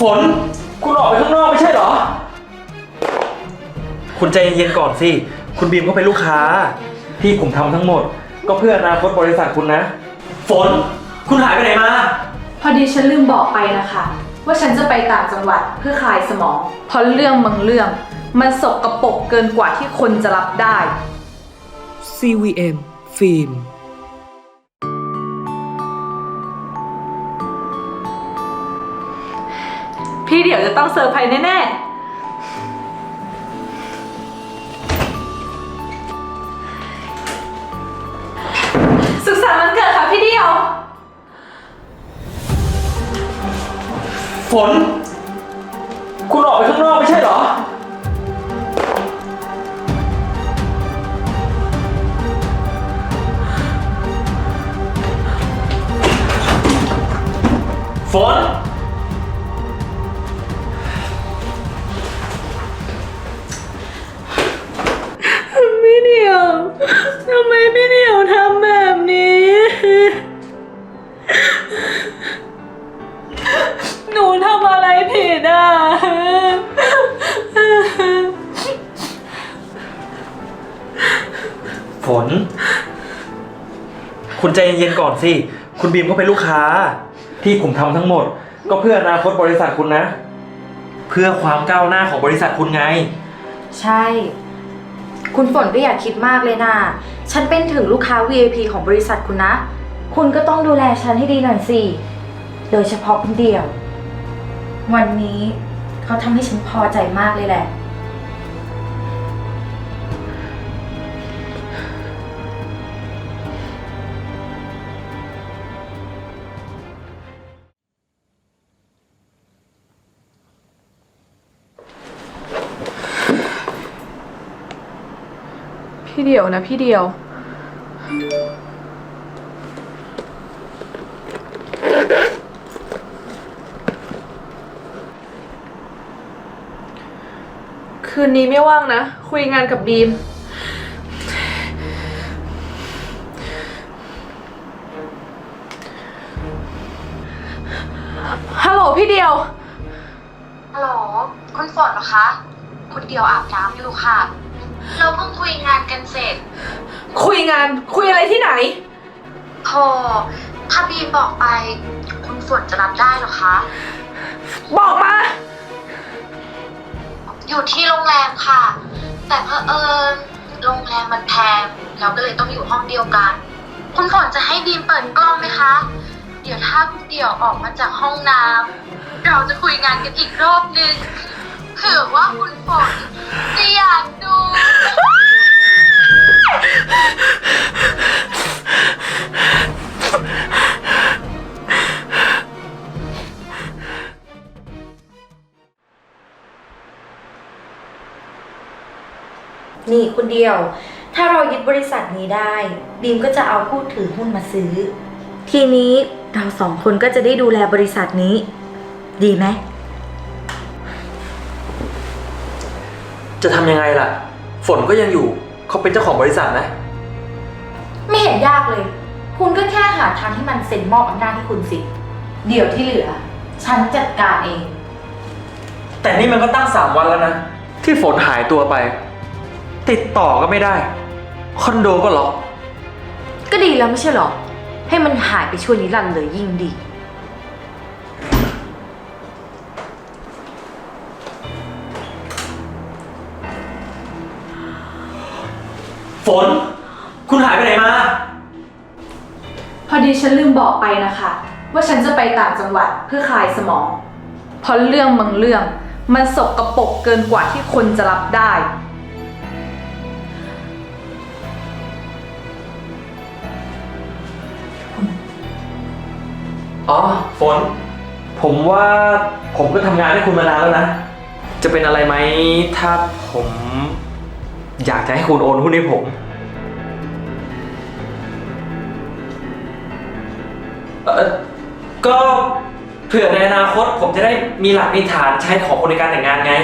ฝน คุณออกไปข้างนอกไม่ใช่เหรอ คุณใจเย็นๆก่อนสิ คุณบีมก็เป็นลูกค้า ที่ผมทำทั้งหมด ก็เพื่ออนาคตบริษัทคุณนะ ฝน คุณหายไปไหนมา พอดีฉันลืมบอกไปนะคะ ว่าฉันจะไปต่างจังหวัดเพื่อคลายสมอง เพราะเรื่องบางเรื่อง มันสกกระปรกเกินกว่าที่คนจะรับได้ CVM ฟิล์ม พี่เดี๋ยวจะต้องเซอร์ไพรส์แน่ๆ สุขสันต์วันเกิดค่ะพี่เดียว ฝน คุณออกไปข้างนอกไม่ใช่เหรอ ฝน ฝน คุณใจเย็นๆก่อนสิ คุณบีมก็เป็นลูกค้า ที่ผมทำทั้งหมด ก็เพื่ออนาคตบริษัทคุณนะ เพื่อความก้าวหน้าของบริษัทคุณไง ใช่ คุณฝนก็อย่าคิดมากเลยนะฉันเป็นถึงลูกค้า VIP ของบริษัทคุณนะ คุณก็ต้องดูแลฉันให้ดีหน่อยสิ โดยเฉพาะคุณเดียว วันนี้เขาทำให้ฉันพอใจมากเลยแหละ พี่เดียวนะพี่เดียว คืนนี้ไม่ว่างนะ คุยงานกับบีม ฮัลโหลพี่เดียว ฮัลโหลคุณฝนเหรอคะ คุณเดียวอาบน้ำอยู่ค่ะ เราเพิ่งคุยงาน ยงาน คุยอะไรที่ไหนโธ่ถ้าบีมบอกไป คุณฝนจะรับได้เหรอคะ บอกมา อยู่ที่โรงแรมค่ะ แต่เพอเอิญโรงแรมมันแพงเราก็เลยต้องอยู่ห้องเดียวกัน คุณฝนจะให้บีมเปิดกล้องไหมคะ เดี๋ยวถ้าคุณเดี่ยวออกมาจากห้องน้ำเราจะคุยงานกันอีกรอบนึงเผื่อว่าคุณฝนจะอยากดู นี่คุณเดียว ถ้าเรายึดบริษัทนี้ได้ บีมก็จะเอาผู้ถือหุ้นมาซื้อ ทีนี้เราสองคนก็จะได้ดูแลบริษัทนี้ ดีไหม จะทำยังไงล่ะ ฝนก็ยังอยู่ เขาเป็นเจ้าของบริษัทนะ ไม่เห็นยากเลย คุณก็แค่หาทางที่มันเซ็นมอบอำนาจให้คุณสิ เดี๋ยวที่เหลือ ฉันจัดการเอง แต่นี่มันก็ตั้งสามวันแล้วนะ ที่ฝนหายตัวไป ติดต่อก็ไม่ได้ คอนโดก็ล็อก ก็ดีแล้วไม่ใช่หรอ ให้มันหายไปชั่วนิรันดร์เลยยิ่งดี ฝน คุณหายไปไหนมา พอดีฉันลืมบอกไปนะคะ ว่าฉันจะไปต่างจังหวัดเพื่อคลายสมอง เพราะเรื่องบางเรื่อง มันสกกระปรกเกินกว่าที่คนจะรับได้ อ๋อ ฝน ผมว่าผมก็ทำงานให้คุณมานานแล้วนะ จะเป็นอะไรไหมถ้าผม อยากจะให้คุณโอนหุ้นให้ผม เออก็เผื่อในอนาคตผมจะได้มีหลักมีฐานใช้ของคนในการแต่งงานไง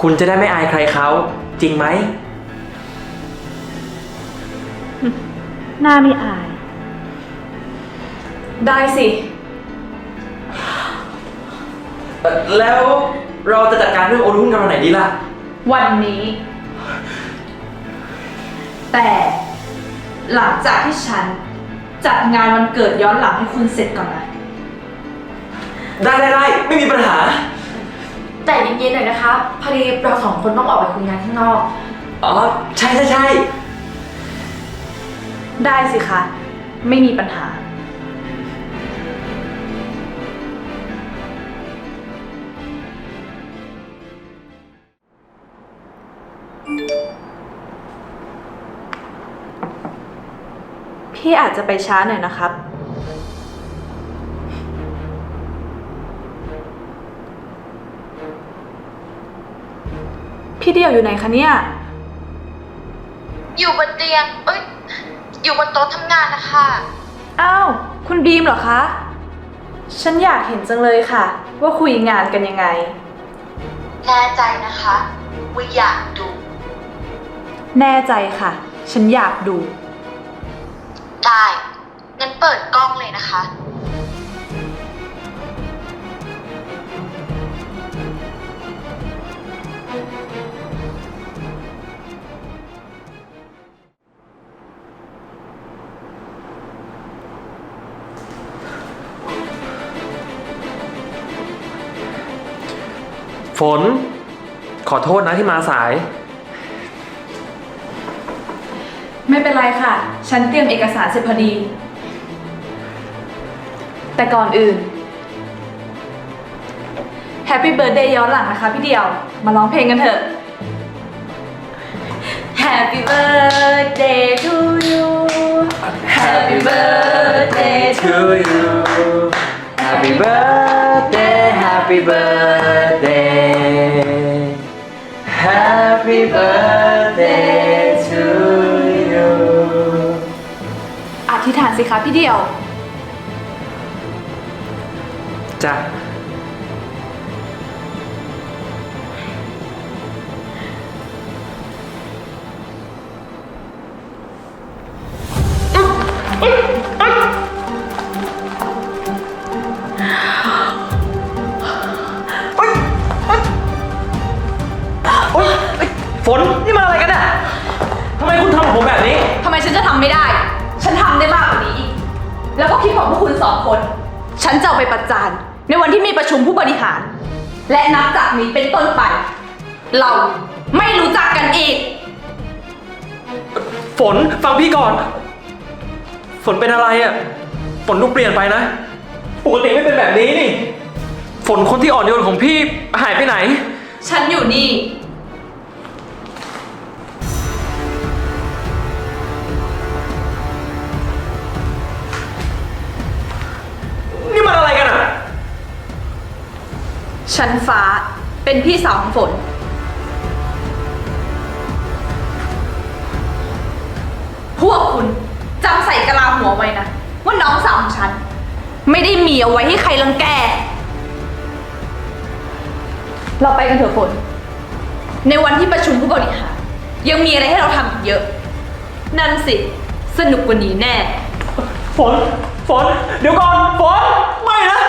คุณจะได้ไม่อายใครเขาจริงไหม หน้าไม่อาย ได้สิเอ่อแล้วเราจะจัดการเรื่องโอนหุ้นกันวันไหนดีล่ะ วันนี้ แต่หลังจากที่ฉันจัดงานวันเกิดย้อนหลังให้คุณเสร็จก่อนนะ ได้ได้ได้ไม่มีปัญหา แต่เย็นๆหน่อยนะคะ พอดีเราสองคนต้องออกไปคุยงานข้างนอก อ๋อ ใช่ใช่ใช่ได้สิคะ ไม่มีปัญหา พี่อาจจะไปช้าหน่อยนะครับ พี่เดียวอยู่ไหนคะเนี่ย อยู่บนเตียง เอ้ย อยู่บนโต๊ะทำงานนะคะ อ้าว คุณบีมเหรอคะ ฉันอยากเห็นจังเลยค่ะ ว่าคุยงานกันยังไง แน่ใจนะคะว่าอยากดู แน่ใจค่ะ ฉันอยากดู ได้งั้นเปิดกล้องเลยนะคะ ฝน ขอโทษนะที่มาสาย ไม่เป็นไรค่ะ ฉันเตรียมเอกสารเสร็จพอดี แต่ก่อนอื่น Happy Birthday ย้อนหลังนะคะพี่เดียว มาร้องเพลงกันเถอะ Happy birthday to you Happy birthday to to you Happy birthday Happy birthday Happy birthday ธิษฐานสิคะพี่เดียว จ้ะโอ๊ยเอ้ยฝนนี่มาอะไรกันอะทำไมคุณทำกับผมแบบนี้ ทำไมฉันจะทำไม่ได้ฉันทำ ได้มากกว่านี้อีก แล้วก็คลิปของพวกคุณสองคน ฉันจะเอาไปประจานในวันที่มีประชุมผู้บริหาร และนับจากนี้เป็นต้นไป เราไม่รู้จักกันอีก ฝนฟังพี่ก่อน ฝนเป็นอะไรอะ ฝนดูเปลี่ยนไปนะ ปกติไม่เป็นแบบนี้นี่ ฝนคนที่อ่อนโยนของพี่หายไปไหน ฉันอยู่นี่นี่ ฉันฟ้าเป็นพี่สาวของฝน พวกคุณจำใส่กะลาหัวไว้นะ ว่าน้องสาวของฉัน ไม่ได้มีเอาไว้ให้ใครรังแก เราไปกันเถอะฝน ในวันที่ประชุมผู้บริหารยังมีอะไรให้เราทำอีกเยอะ นั่นสิ สนุกกว่านี้แน่ ฝน ฝน เดี๋ยวก่อน ฝน ไม่นะ